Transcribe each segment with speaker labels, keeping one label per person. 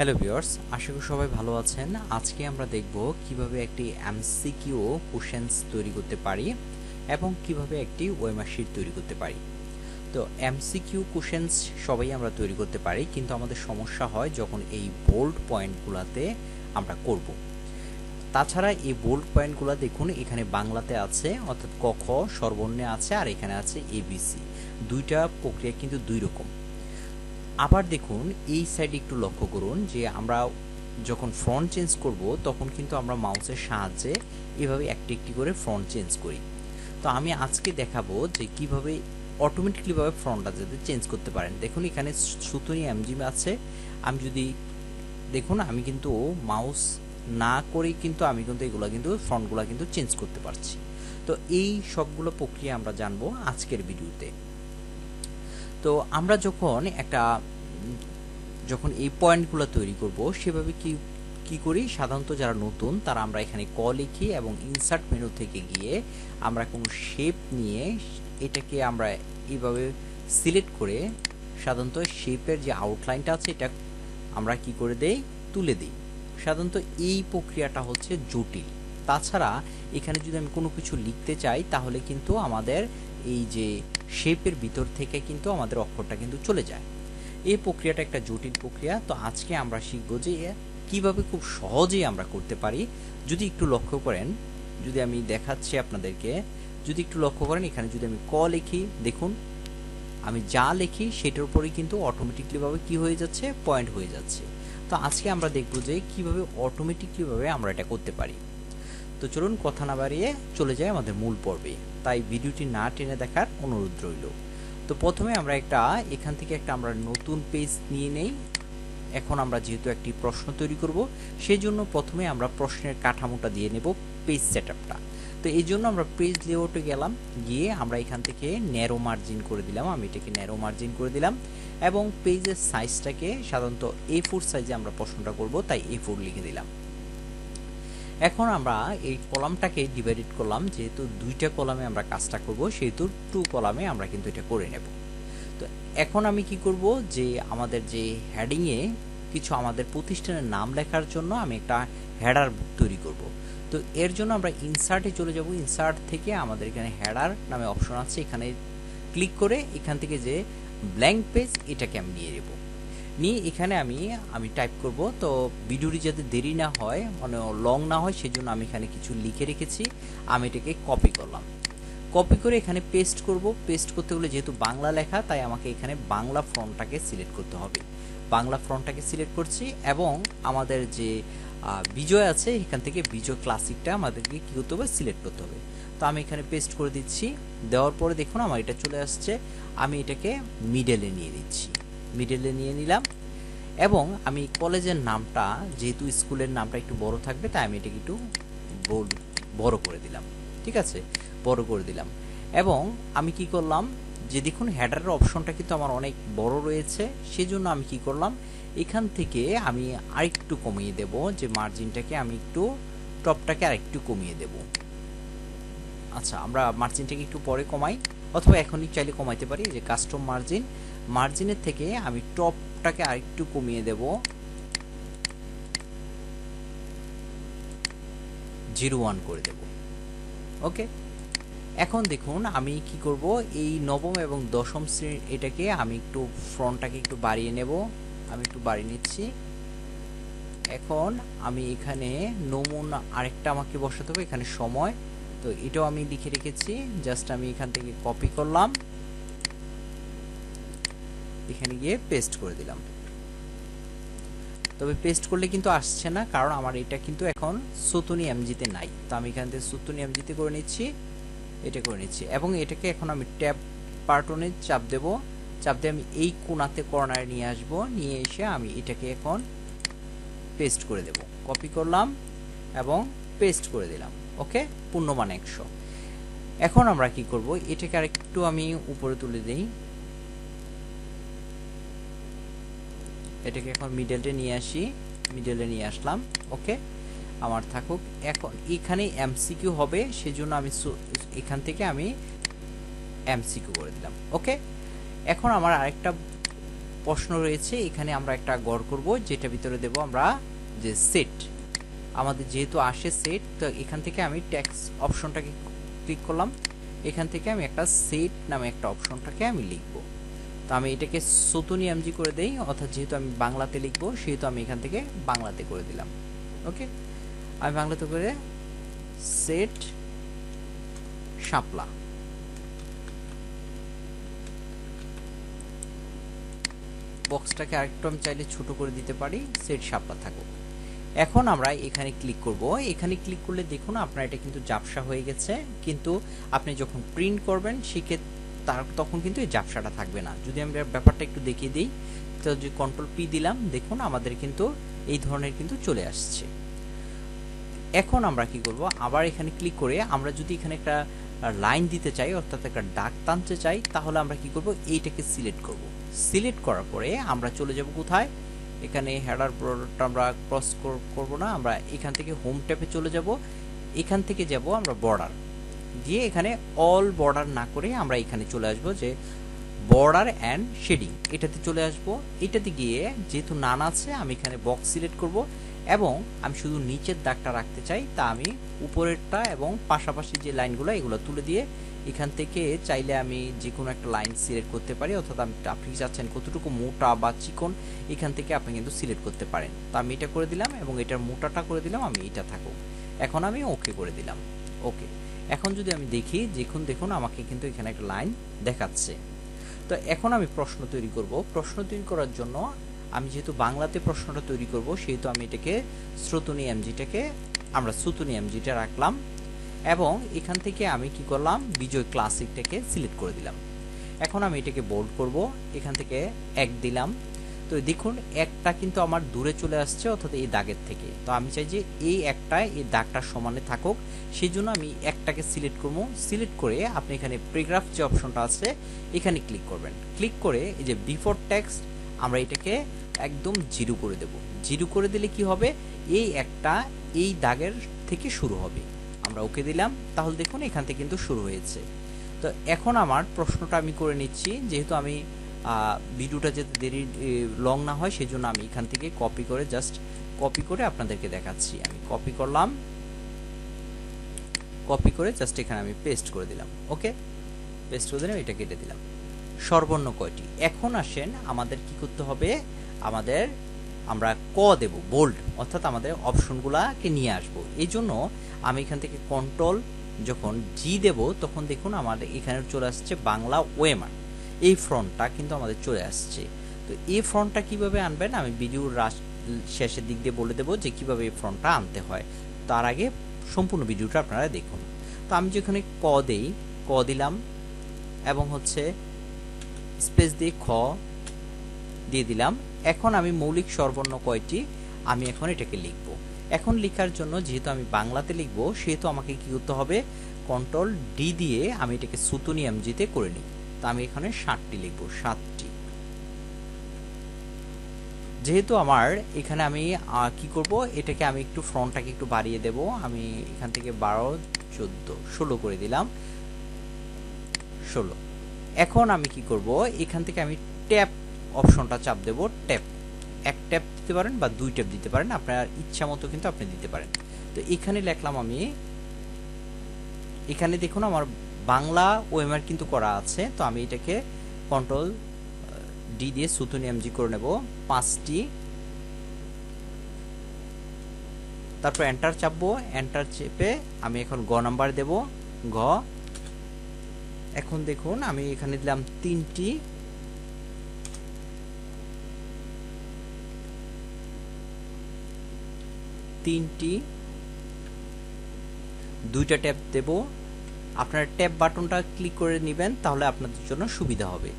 Speaker 1: Hello viewers আশা করি সবাই ভালো আছেন। আজকে আমরা দেখব কীভাবে একটি এমসিকিউ কোশ্চেন্স তৈরি করতে পারি এবং কীভাবে একটি ওয়েমার্কশিট তৈরি করতে পারি। তো এমসিকিউ কোশ্চেন্স সবাই আমরা তৈরি করতে পারি, কিন্তু আমাদের সমস্যা হয় যখন এই বোল্ড পয়েন্টগুলোতে আমরা করব। তাছাড়া এই বোল্ড পয়েন্টগুলো দেখুন, এখানে বাংলাতে আছে, অর্থাৎ ক, খ সর্বর্ণে আছে, আর এখানে আছে এবিসি দুইটা প্রক্রিয়া কিন্তু দুই রকম। আবার দেখুন, এই সাইড একটু লক্ষ্য করুন যে আমরা যখন ফ্রন্ট চেঞ্জ করব, তখন কিন্তু আমরা মাউসের সাহায্যে এভাবে একটি একটি করে ফ্রন্ট চেঞ্জ করি। তো আমি আজকে দেখাবো যে কীভাবে অটোমেটিকলিভাবে ফ্রন্টটা যাতে চেঞ্জ করতে পারেন। দেখুন, এখানে সুতনি এমজিম আছে। আমি যদি, দেখুন, আমি কিন্তু মাউস না করেই কিন্তু আমি কিন্তু এগুলো কিন্তু ফ্রন্টগুলো কিন্তু চেঞ্জ করতে পারছি। তো এই সবগুলো প্রক্রিয়া আমরা জানব আজকের ভিডিওতে তো আমরা যখন একটা, যখন এই পয়েন্টগুলো তৈরি করব, সেভাবে কি কি করি? সাধারণত যারা নতুন, তারা আমরা এখানে ক লিখি এবং ইনসার্ট মেনু থেকে গিয়ে আমরা কোনো শেপ নিয়ে এটাকে আমরা এইভাবে সিলেক্ট করে সাধারণত শেপের যে আউটলাইনটা আছে, এটা আমরা কি করে দেই? তুলে দিই। সাধারণত এই প্রক্রিয়াটা হচ্ছে জটিল। তাছাড়া এখানে যদি আমি কোনো কিছু লিখতে চাই, তাহলে কিন্তু আমাদের এই যে শেপের ভিতর থেকে কিন্তু আমাদের অক্ষরটা কিন্তু চলে যায়। এই প্রক্রিয়াটা একটা জটিল প্রক্রিয়া, তো আজকে আমরা শিখব যে কীভাবে খুব সহজেই আমরা করতে পারি। যদি একটু লক্ষ্য করেন, যদি আমি দেখাচ্ছি আপনাদেরকে, যদি একটু লক্ষ্য করেন, এখানে যদি আমি ক লিখি, দেখুন, আমি যা লিখি সেটার উপরেই কিন্তু অটোমেটিকলিভাবে কি হয়ে যাচ্ছে? পয়েন্ট হয়ে যাচ্ছে। তো আজকে আমরা দেখব যে কীভাবে অটোমেটিকলিভাবে আমরা এটা করতে পারি। তো চলুন কথা না বাড়িয়ে চলে যাই আমাদের মূল পর্বে। তাই ভিডিওটি না টেনে দেখার অনুরোধ রইল। তো প্রথমে আমরা একটা, এখান থেকে একটা আমরা নতুন পেজ নিয়ে নেই। এখন আমরা যেহেতু একটি প্রশ্ন তৈরি করব সেই জন্য প্রথমে আমরা প্রশ্নের কাঠামোটা দিয়ে নেব পেজ সেটআপটা। তো এই জন্য আমরা পেজ লেআউটে গেলাম, গিয়ে আমরা এখান থেকে ন্যারো মার্জিন করে দিলাম। আমি এটাকে ন্যারো মার্জিন করে দিলাম এবং পেজের সাইজটাকে সাধারণত এ ফোর সাইজে আমরা প্রশ্নটা করব, তাই এ ফোর লিখে দিলাম। এখন আমরা এই কলামটাকে ডিভাইডেড করলাম, যেহেতু দুইটা কলামে আমরা কাজটা করব, সেহেতু টু কলামে আমরা কিন্তু এটা করে নেব। তো এখন আমি কি করব যে আমাদের যে হেডিংয়ে কিছু আমাদের প্রতিষ্ঠানের নাম লেখার জন্য আমি একটা হেডার তৈরি করব। তো এর জন্য আমরা ইনসার্টে চলে যাব। ইনসার্ট থেকে আমাদের এখানে হেডার নামে অপশন আছে। এখানে ক্লিক করে এখান থেকে যে ব্ল্যাঙ্ক পেজ এটাকে আমি নিয়ে নেব। নিয়ে এখানে আমি আমি টাইপ করব। তো ভিডিওটি যাতে দেরি না হয় মানে লং না হয়, সেজন্য আমি এখানে কিছু লিখে রেখেছি। আমি এটাকে কপি করলাম। কপি করে এখানে পেস্ট করব। পেস্ট করতে হলে যেহেতু বাংলা লেখা, তাই আমাকে এখানে বাংলা ফ্রন্টটাকে সিলেক্ট করতে হবে। বাংলা ফ্রন্টটাকে সিলেক্ট করছি এবং আমাদের যে বিজয় আছে, এখান থেকে বিজয় ক্লাসিকটা আমাদেরকে কী করতে হবে? সিলেক্ট করতে হবে। তো আমি এখানে পেস্ট করে দিচ্ছি। দেওয়ার পরে দেখুন, আমার এটা চলে আসছে। আমি এটাকে মিডেলে নিয়ে দিচ্ছি মিডলে নিয়ে নিলাম। এবং আমি কলেজের নামটা, যেহেতু স্কুলের নামটা একটু বড় থাকবে, তাই আমি এটাকে একটু বড় করে দিলাম। ঠিক আছে? বড় করে দিলাম। এবং আমি কি করলাম, যে দেখুন হেডারের অপশনটা কিন্তু আমার অনেক বড় রয়েছে, সেজন্য আমি কি করলাম, এখান থেকে আমি আরেকটু কমিয়ে দেব, যে মার্জিনটাকে আমি একটু টপটাকে আরেকটু কমিয়ে দেব। আচ্ছা আমরা মার্জিনটাকে একটু পরে কমাই। অথবা এখনই চাইলে কমাইতে পারি যে কাস্টম মার্জিন মার্জিনের থেকে আমি টপটাকে আরেকটু কমিয়ে দেব। জিরো ওয়ান করে দেব। ওকে? এখন দেখুন আমি কি করব, এই নবম এবং দশম শ্রেণির এটাকে আমি একটু ফ্রন্টটাকে একটু বাড়িয়ে নেব। আমি একটু বাড়িয়ে নিচ্ছি। এখন আমি এখানে নমুনা আরেকটা আমাকে বসাতে হবে, এখানে সময়। তো এটাও আমি লিখে রেখেছি। জাস্ট আমি এখান থেকে কপি করলাম। এখানে গিয়ে পেস্ট করে দিলাম। তবে পেস্ট করলে কিন্তু আসছে না, কারণ আমার এটা কিন্তু এখন সুতুনি এমজিতে নাই। তো আমি এখান থেকে সুতুনি এমজিতে করে নিচ্ছি, এটা করে নিচ্ছি। এবং এটাকে এখন আমি ট্যাব পার্টনে চাপ দেব। চাপ দিয়ে আমি এই কোনাতে কর্নারে নিয়ে আসব, নিয়ে এসে আমি এটাকে এখন পেস্ট করে দেব। কপি করলাম এবং পেস্ট করে দিলাম। ওকে? পূর্ণমান একশো। এখন আমরা কি করব? এটাকে আরেকটু আমি উপরে তুলে দিই। এটাকে এখন মিডলে নিয়ে আসি। মিডলে নিয়ে আসলাম, ওকে? আমার থাকুক। এখন এখানে এমসিকিউ হবে, সেজন্য আমি এখান থেকে আমি এমসিকিউ করে দিলাম, ওকে? এখন আমার আরেকটা প্রশ্ন রয়েছে। এখানে আমরা একটা গড় করব, যেটা ভিতরে দেব আমরা যে সেট আমাদের যেহেতু আসে সেট তো এখান থেকে আমি ট্যাক্স অপশনটাকে ক্লিক করলাম। এখান থেকে আমি একটা সেট নামে একটা অপশনটাকে আমি লিখব। তো আমি এটাকে সতুনি এমজি করে দেই, অর্থাৎ যেহেতু আমি বাংলাতে লিখব, সেহেতু আমি এখান থেকে বাংলাতে করে দিলাম। ওকে? আমি বাংলাতে করে সেট শাপলা। বক্সটাকে আরেকটু আমি চাইলে ছোট করে দিতে পারি সেট শাপলা থাকুক। এখন আমরা এখানে ক্লিক করব। এখানে ক্লিক করলে দেখুন আপনার এটা কিন্তু জাপসা হয়ে গেছে। কিন্তু আপনি যখন প্রিন্ট করবেন, সেক্ষেত্রে তার তখন কিন্তু এই জাপসাটা থাকবে না। যদি আমি ব্যাপারটা একটু দেখিয়ে দিই, তো যে কন্ট্রোল পি দিলাম, দেখুন আমাদের কিন্তু এই ধরনের কিন্তু চলে আসছে। এখন আমরা কি করব? আবার এখানে ক্লিক করে আমরা যদি এখানে একটা লাইন দিতে চাই, অর্থাৎ একটা ডাক টানতে চাই, তাহলে আমরা কি করব? এইটাকে সিলেক্ট করব। সিলেক্ট করার পরে আমরা চলে যাব কোথায়? এখানে হেডার বোর্ডটা আমরা ক্রস করব না, আমরা এখান থেকে হোম ট্যাপে চলে যাব। এখান থেকে যাব আমরা বর্ডার দিয়ে এখানে অল বর্ডার না করে আমরা এখানে চলে আসব যে বর্ডার অ্যান্ড শেডিং এটাতে চলে আসব। এটাতে গিয়ে যেহেতু নান আছে, আমি এখানে বক্স সিলেক্ট করব এবং আমি শুধু নিচের দাগটা রাখতে চাই, তা আমি উপরেরটা এবং পাশাপাশি যে লাইনগুলো এগুলো তুলে দিয়ে এখান থেকে চাইলে আমি যে কোনো একটা লাইন সিলেক্ট করতে পারি, অর্থাৎ আমি আপনি চাচ্ছেন কতটুকু মোটা বা চিকন, এখান থেকে আপনি কিন্তু সিলেক্ট করতে পারেন। তো আমি এটা করে দিলাম এবং এটার মোটাটা করে দিলাম, আমি এটা থাকুক। এখন আমি ওকে করে দিলাম। ওকে এখন যদি আমি দেখি, দেখুন দেখুন, আমাকে কিন্তু এখানে একটা লাইন দেখাচ্ছে। তো এখন আমি প্রশ্ন তৈরি করব। প্রশ্ন তৈরি করার জন্য আমি যেহেতু বাংলাতে প্রশ্নটা তৈরি করব, সেহেতু আমি এটাকে শ্রোতনী এমজিটাকে আমরা শ্রুতনী এমজিটা রাখলাম। এবং এখান থেকে আমি কি করলাম? বিজয় ক্লাসিকটাকে সিলেক্ট করে দিলাম। এখন আমি এটাকে বোল্ড করব। এখান থেকে এক দিলাম। তো দেখুন, একটা কিন্তু আমার দূরে চলে আসছে, অর্থাৎ এই দাগের থেকে। তো আমি চাই যে এই একটা এই দাগটার সমানে থাকুক। সেই জন্য আমি একটাকে সিলেক্ট করব। সিলেক্ট করে আপনি এখানে প্রেগ্রাফ যে অপশনটা আছে, এখানে ক্লিক করবেন। ক্লিক করে এই যে বিফোর টেক্সট আমরা এটাকে একদম জিরো করে দেব। জিরো করে দিলে কি হবে? এই একটা এই দাগের থেকে শুরু হবে। আমরা ওকে দিলাম, তাহলে দেখুন এখান থেকে কিন্তু শুরু হয়েছে। তো এখন আমার প্রশ্নটা আমি করে নিচ্ছি, যেহেতু আমি ভিডিওটা যাতে দেরি লং না হয় সেই জন্য আমি এখান থেকে কপি করে জাস্ট কপি করে আপনাদেরকে দেখাচ্ছি। আমি কপি করলাম কপি করে জাস্ট এখানে আমি পেস্ট করে দিলাম ওকে পেস্ট করে দিলাম, এটা কেটে দিলাম। সর্বর্ণ কয়টি? এখন আসেন আমাদের কি করতে হবে? আমাদের আমরা ক দেব বোল্ড অর্থাৎ আমাদের অপশনগুলাকে নিয়ে আসব। এই জন্য আমি এখান থেকে কন্ট্রোল যখন জি দেব, তখন দেখুন আমাদের এখানে চলে আসছে বাংলা ওয়েমার এই ফ্রন্টটা কিন্তু আমাদের চলে আসছে। তো এই ফ্রন্টটা কীভাবে আনবেন? আমি ভিডিওর শেষের দিক দিয়ে বলে দেবো যে কীভাবে এই ফ্রন্টটা আনতে হয়। তার আগে সম্পূর্ণ ভিডিওটা আপনারা দেখুন। তো আমি যেখানে ক দেই, ক দিলাম, এবং হচ্ছে স্পেস দিয়ে খ দিয়ে দিলাম। এখন আমি মৌলিক সর্বর্ণ কয়টি, আমি এখন এটাকে লিখব। এখন লেখার জন্য যেহেতু আমি বাংলাতে লিখব, সেহেতু আমাকে কি করতে হবে? কন্ট্রোল ডি দিয়ে আমি এটাকে সুতুনি জিতে করে নিই তা আমি এখানে ষাটটি লিখব, সাতটি। যেহেতু আমার এখানে আমি কি করব? এটাকে আমি একটু ফ্রন্টটাকে একটু বাড়িয়ে দেব। আমি এখান থেকে বারো, চোদ্দ, ষোলো করে দিলাম। ষোলো। এখন আমি কি করব? এখান থেকে আমি ট্যাপ অপশনটা চাপ দেব ট্যাপ এক ট্যাপ দিতে পারেন বা দুই ট্যাপ দিতে পারেন, আপনার ইচ্ছা মতো কিন্তু আপনি দিতে পারেন। তো এখানে লিখলাম আমি, এখানে দেখুন আমার বাংলা ওয়েমার কিন্তু করা আছে, তো আমি এটাকে কন্ট্রোল ডি দিয়ে সুতুনি এমজি করে নেব, পাঁচটি। তারপর এন্টার চাপবো এন্টার চেপে আমি এখন গ নাম্বার দেব, গ। এখন দেখুন আমি এখানে দিলাম তিনটি। তিনটি, দুইটা ট্যাব দেব। আপনার ট্যাব বাটনটা ক্লিক করে নেবেন, তাহলে আপনাদের জন্য সুবিধা হবে।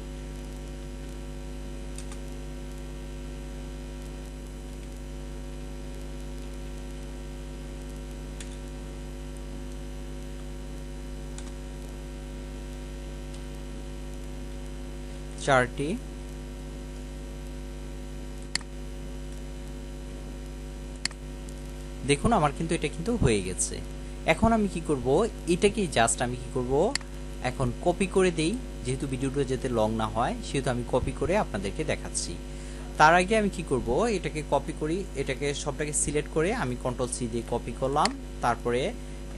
Speaker 1: চারটি দেখুন, আমার কিন্তু এটা কিন্তু হয়ে গেছে। এখন আমি কি করব? এটাকে জাস্ট আমি কি করব? এখন কপি করে দেই। যেহেতু ভিডিওটা যাতে লং না হয়, সেহেতু আমি কপি করে আপনাদেরকে দেখাচ্ছি। তার আগে আমি কি করব? এটাকে কপি করি, এটাকে সবটাকে সিলেক্ট করে আমি কন্ট্রোল সি দিয়ে কপি করলাম। তারপরে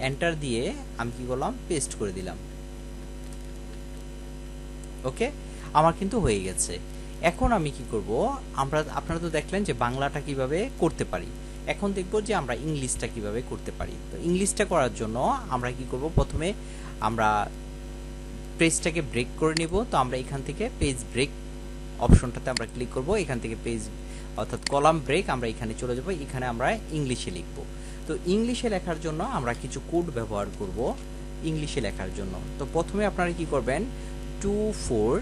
Speaker 1: এন্টার দিয়ে আমি কি করলাম? পেস্ট করে দিলাম। ওকে আমার কিন্তু হয়ে গেছে। এখন আমি কি করব? আমরা, আপনারা তো দেখলেন যে বাংলাটা কীভাবে করতে পারি। এখন দেখব যে আমরা ইংলিশটা কীভাবে করতে পারি। তো ইংলিশটা করার জন্য আমরা কি করব? প্রথমে আমরা পেজটাকে ব্রেক করে নিব। তো আমরা এখান থেকে পেজ ব্রেক অপশনটাতে আমরা ক্লিক করব। এখান থেকে পেজ অর্থাৎ কলাম ব্রেক আমরা এখানে চলে যাব। এখানে আমরা ইংলিশে লিখব। তো ইংলিশে লেখার জন্য আমরা কিছু কোড ব্যবহার করব ইংলিশে লেখার জন্য। তো প্রথমে আপনারা কি করবেন? টু ফোর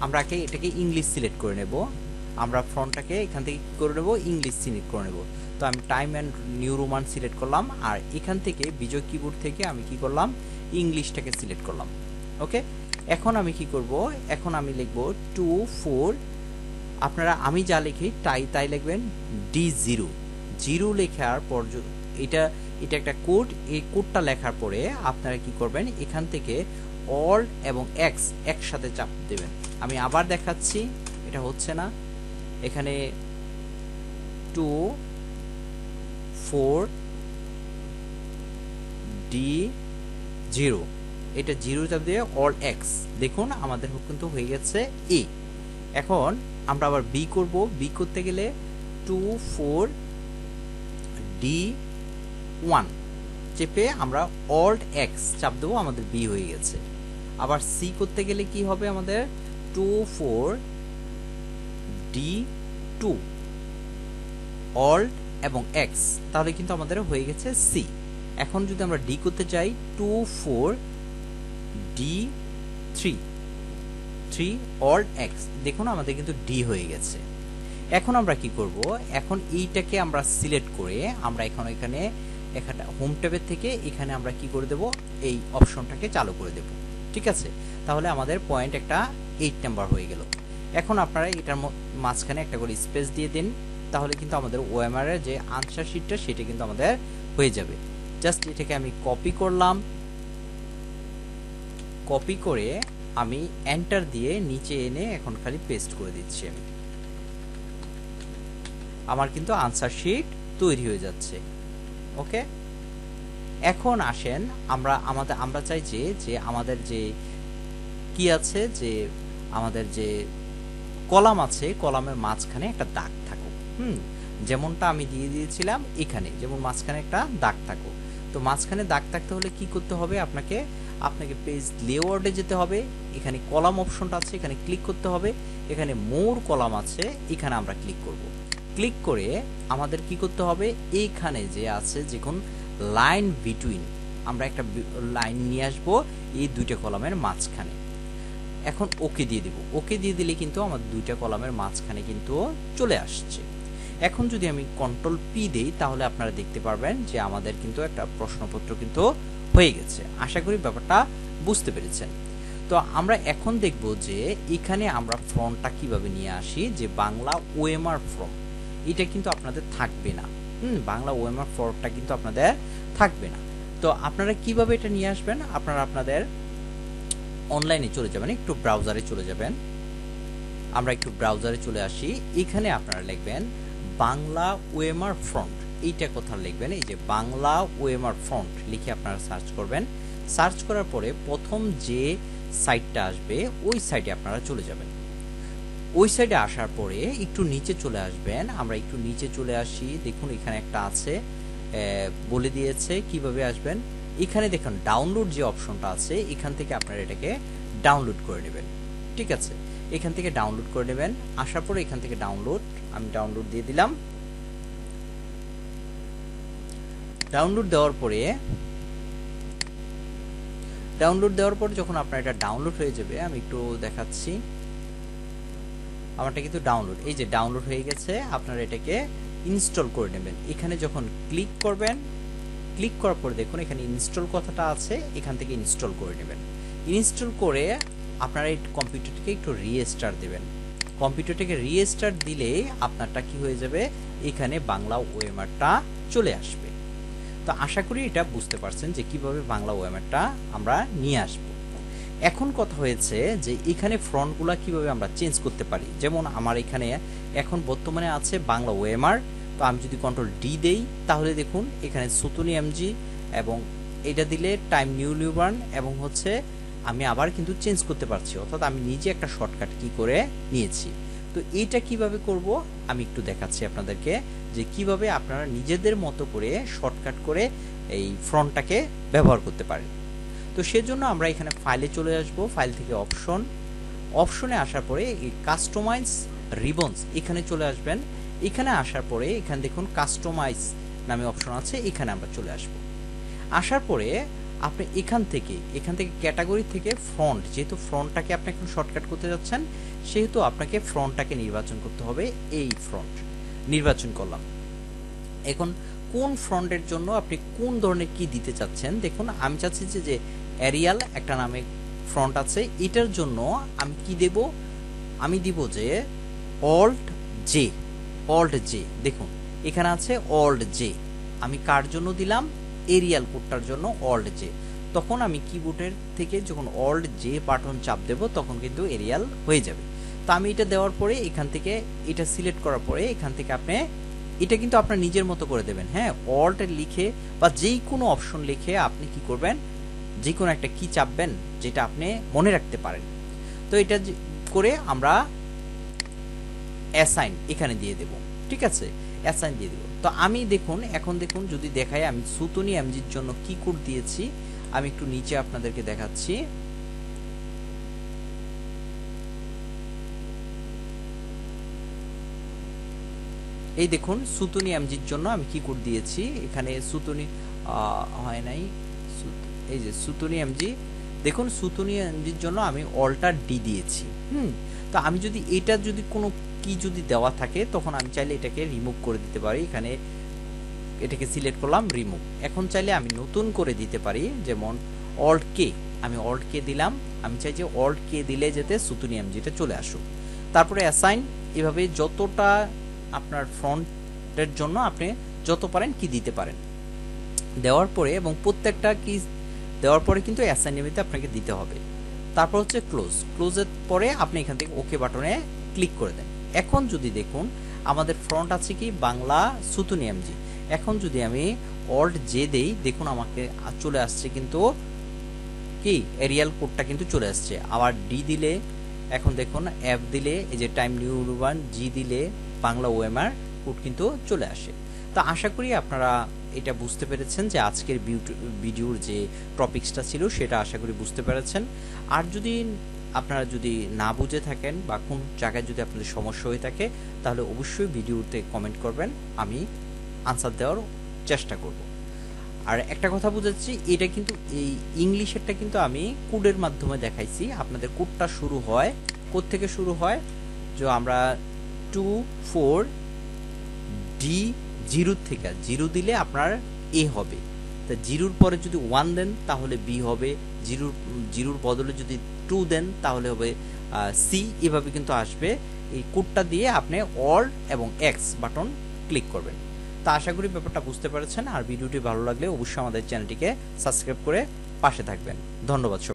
Speaker 1: আমরা এটাকে ইংলিশ সিলেক্ট করে নেব। আমরা ফ্রন্টটাকে এখান থেকে কী করে নেব? ইংলিশ সিলেক্ট করে নেব। তো আমি time and new Roman select করলাম, আর এখান থেকে বিজয় কিবোর্ড থেকে আমি কি করলাম? ইংলিশটাকে সিলেক্ট করলাম ওকে এখন আমি কি করব? এখন আমি লিখব টু ফোর আপনারা, আমি যা লিখি তাই তাই লিখবেন ডি জিরো জিরো লেখার পর এটা এটা একটা কোড এই কোডটা লেখার পরে আপনারা কি করবেন? এখান থেকে অল এবং এক্স একসাথে চাপ দেবেন। আমি আবার দেখাচ্ছি, এটা হচ্ছে না। এখানে টু ফোর ডি জিরো এটা জিরো চাপ দিয়ে অল এক্স দেখুন, আমাদের কিন্তু হয়ে গেছে এ এখন আমরা আবার বি করব। বি করতে গেলে টু ফোর ডি ওয়ান চেপে আমরা অল্ট এক্স চাপ দেবো, আমাদের বি হয়ে গেছে। আবার সি করতে গেলে কি হবে আমাদের? Two four D two alt এবং এক্স তাহলে কিন্তু আমাদের হয়ে গেছে সি এখন যদি আমরা ডি করতে চাই two four D three three alt X দেখুন, আমাদের কিন্তু ডি হয়ে গেছে। এখন আমরা কি করব? এখন এইটাকে আমরা সিলেক্ট করে আমরা এখন এখানে এখানে হোম ট্যাবের থেকে এখানে আমরা কি করে দেব? এই অপশনটাকে চালু করে দেব। ঠিক আছে? তাহলে আমাদের পয়েন্ট একটা এইট নাম্বার হয়ে গেল। এখন আপনারা এটার মাঝখানে একটা করে স্পেস দিয়ে দিন। তাহলে কিন্তু আমাদের ওএমআর এর যে আনসার শিটটা সেটা কিন্তু আমাদের হয়ে যাবে। জাস্ট এটাকে আমি কপি করলাম। কপি করে আমি এন্টার দিয়ে নিচে এনে এখন খালি পেস্ট করে দিচ্ছি আমি। আমার কিন্তু আনসার শিট তৈরি হয়ে যাচ্ছে। ওকে এখন আসেন, আমরা আমাদের, আমরা চাই যে যে আমাদের যে কি আছে, যে আমাদের যে কলাম আছে, কলামের মাঝখানে একটা দাগ থাকুক হুম, যেমনটা আমি দিয়ে দিয়েছিলাম এখানে, যেমন মাঝখানে একটা দাগ থাকুক তো মাঝখানে দাগ থাকতে হলে কি করতে হবে? আপনাকে আপনাকে পেজ লেওয়ার্ডে যেতে হবে, এখানে কলাম অপশনটা আছে, এখানে ক্লিক করতে হবে, এখানে মোর কলাম আছে, এখানে আমরা ক্লিক করব। ক্লিক করে আমাদের কি করতে হবে? এইখানে যে আছে যখন লাইন বিটুইন আমরা একটা লাইন নিয়ে আসব এই দুইটা কলামের মাঝখানে। এখন ওকে দিয়ে দিব। ওকে দিয়ে দিলে কিন্তু আমার দুইটা কলামের মাঝখানে কিন্তু চলে আসছে। এখন যদি আমি কন্ট্রোল পি দেই, তাহলে আপনারা দেখতে পারবেন যে আমাদের কিন্তু একটা প্রশ্নপত্র কিন্তু হয়ে গেছে। আশা করি ব্যাপারটা বুঝতে পেরেছেন। তো আমরা এখন দেখব যে এখানে আমরা ফর্মটা কীভাবে নিয়ে আসি, যে বাংলা ওএমআর ফর্ম এটা কিন্তু আপনাদের থাকবে না। হুম, বাংলা ওএমআর ফর্মটা কিন্তু আপনাদের থাকবে না। তো আপনারা কীভাবে এটা নিয়ে আসবেন? আপনারা আপনাদের অনলাইনে চলে যাবেন, একটু ব্রাউজারে চলে যাবেন। আমরা একটু ব্রাউজারে চলে আসি। এখানে আপনারা লিখবেন বাংলা ওএমআর ফ্রন্ট এইটা কথা লিখবেন? এই যে বাংলা ওএমআর ফ্রন্ট লিখে আপনারা সার্চ করবেন। সার্চ করার পরে প্রথম যে সাইটটা আসবে, ওই সাইটে আপনারা চলে যাবেন। ওই সাইডে আসার পরে একটু নিচে চলে আসবেন। আমরা একটু নিচে চলে আসি। দেখুন, এখানে একটা আছে। বলে দিয়েছে কীভাবে আসবেন। এখানে দেখুন, ডাউনলোড যে অপশনটা আছে, এখান থেকে আপনারা এটাকে ডাউনলোড করে নেবেন। ঠিক আছে? এখান থেকে ডাউনলোড করে নেবেন। আসার পরে এখান থেকে ডাউনলোড আমি ডাউনলোড দিয়ে দিলাম। ডাউনলোড দেওয়ার পরে ডাউনলোড দেওয়ার পর যখন আপনার এটা ডাউনলোড হয়ে যাবে, আমি একটু দেখাচ্ছি। আমারটা কিন্তু ডাউনলোড এই যে ডাউনলোড হয়ে গেছে, আপনারা এটাকে ইনস্টল করে নেবেন। এখানে যখন ক্লিক করবেন ক্লিক করার পর দেখুন এখানে ইনস্টল কথাটা আছে, এখান থেকে ইনস্টল করে নেবেন। ইনস্টল করে আপনারা এই কম্পিউটারটিকে একটু রিস্টার্ট দেবেন। কম্পিউটারটাকে রিস্টার্ট দিলে আপনারটা কি হয়ে যাবে? এখানে বাংলা ওয়েমারটা চলে আসবে। তো আশা করি এটা বুঝতে পারছেন যে কীভাবে বাংলা ওয়েমারটা আমরা নিয়ে আসব। এখন কথা হয়েছে যে এখানে ফ্রন্টগুলো কীভাবে আমরা চেঞ্জ করতে পারি? যেমন আমার এখানে এখন বর্তমানে আছে বাংলা ওয়েমার তো আমি যদি কন্ট্রোল ডি দেই, তাহলে দেখুন এখানে সুতুনি এমজি এবং এটা দিলে টাইম নিউ নিউবার্ন এবং হচ্ছে আমি আবার কিন্তু চেঞ্জ করতে পারছি, অর্থাৎ আমি নিজে একটা শর্টকাট কি করে নিয়েছি। তো এইটা কীভাবে করব? আমি একটু দেখাচ্ছি আপনাদেরকে যে কীভাবে আপনারা নিজেদের মতো করে শর্টকাট করে এই ফ্রন্টটাকে ব্যবহার করতে পারেন। তো সেজন্য আমরা এখানে ফাইলে চলে আসব ফাইল থেকে অপশন অপশনে আসার পরে এই কাস্টমাইজ রিবনস এখানে চলে আসবেন। এখানে আসার পরে এখানে দেখুন কাস্টমাইজ নামে অপশন আছে, এখানে আমরা চলে আসব। আসার পরে আপনি এখান থেকে এখান থেকে ক্যাটাগরি থেকে ফ্রন্ট, যেহেতু ফ্রন্টটাকে আপনি এখন শর্টকাট করতে যাচ্ছেন, সেহেতু আপনাকে ফ্রন্টটাকে নির্বাচন করতে হবে এই ফ্রন্ট। নির্বাচন করলাম। এখন কোন ফ্রন্টের জন্য আপনি কোন ধরনের কি দিতে চাচ্ছেন? দেখুন, আমি চাচ্ছি যে যে অ্যারিয়াল একটা নামে ফ্রন্ট আছে, এটার জন্য আমি কি দেব? আমি দিব যে অল্ট জে অল্ট জে। দেখুন, এখানে আছে অল্ট জে। আমি কার জন্য দিলাম? এরিয়াল কোডটার জন্য অল্ট জে তখন আমি কিবোর্ডের থেকে যখন অল্ট জে বাটন চাপ দেব, তখন কিন্তু এরিয়াল হয়ে যাবে। তো আমি এটা দেওয়ার পরে এখান থেকে, এটা সিলেক্ট করার পরে এখান থেকে আপনি, এটা কিন্তু আপনার নিজের মতো করে দেবেন। হ্যাঁ অল্ট লিখে বা যেই কোনো অপশন লিখে আপনি কি করবেন যে কোনো একটা কি চাপবেন, যেটা আপনি মনে রাখতে পারেন। তো এটা করে আমরা অ্যাসাইন এখানে দিয়ে দেব। ঠিক আছে? অ্যাসাইন দিয়ে দেব। তো আমি দেখুন, এখন দেখুন যদি দেখাই আমি সুতনি এমজির জন্য কি কোড দিয়েছি, আমি একটু নিচে আপনাদেরকে দেখাচ্ছি। এই দেখুন, সুতুনি এমজির জন্য আমি কি কোড দিয়েছি, এখানে সুতুনি হয় নাই এই যে সুতুনি এমজি, দেখুন সুতুনি এমজির জন্য আমি অল্টার ডি দিয়েছি, হুম, তো আমি যদি এটা যদি কোনো কি যদি দেওয়া থাকে, তখন আমি চাইলে এটাকে রিমুভ করে দিতে পারি। এখানে এটাকে সিলেক্ট করলাম রিমুভ এখন চাইলে আমি নতুন করে দিতে পারি, যেমন অল্ট কে আমি অল্ট কে দিলাম, আমি চাই যে অল্ট কে দিলে যেতে সুতুনিয়াম এমজিটা চলে আসুক। তারপরে অ্যাসাইন এভাবে যতটা আপনার ফ্রন্টের জন্য আপনি যত পারেন কি দিতে পারেন। দেওয়ার পরে এবং প্রত্যেকটা কি দেওয়ার পরে কিন্তু অ্যাসাইনমেন্টে আপনাকে দিতে হবে। তারপর হচ্ছে ক্লোজ ক্লোজের পরে আপনি এখান থেকে ওকে বাটনে ক্লিক করে দেন। এখন যদি দেখুন, আমাদের ফ্রন্ট আছে কি? বাংলা সুতুনি এমজি এখন যদি আমি অল্ট জে দেই, দেখুন আমাকে চলে আসছে কিন্তু কি? এরিয়াল কোডটা কিন্তু চলে আসছে। আবার ডি দিলে, এখন দেখুন অ্যাপ দিলে, এই যে টাইম নিউ ওয়ান জি দিলে বাংলা ওএমআর কোড কিন্তু চলে আসে। তো আশা করি আপনারা এটা বুঝতে পেরেছেন যে আজকের ভিডিওর যে টপিক্সটা ছিল, সেটা আশা করি বুঝতে পেরেছেন। আর যদি আপনারা যদি না বুঝে থাকেন বা কোন জায়গায় যদি আপনাদের সমস্যা হয়ে থাকে, তাহলে অবশ্যই ভিডিওতে কমেন্ট করবেন। আমি আনসার দেওয়ার চেষ্টা করব। আর একটা কথা বুঝাচ্ছি, এটা কিন্তু এই ইংলিশেরটা কিন্তু আমি কোডের মাধ্যমে দেখাইছি। আপনাদের কোডটা শুরু হয় কোড থেকে শুরু হয়, যে আমরা টু ফোর ডি জিরো থেকে জিরো দিলে আপনার এ হবে। তা জিরোর পরে যদি ওয়ান দেন, তাহলে বি হবে। জিরোর জিরোর বদলে যদি টু দেন তাহলে হবে সি এভাবে কিন্তু আসবে। এই কোডটা দিয়ে আপনি অল এবং এক্স বাটন ক্লিক করবেন। তা আশা করি ব্যাপারটা বুঝতে পেরেছেন। আর ভিডিওটি ভালো লাগলে অবশ্যই আমাদের চ্যানেলটিকে সাবস্ক্রাইব করে পাশে থাকবেন। ধন্যবাদ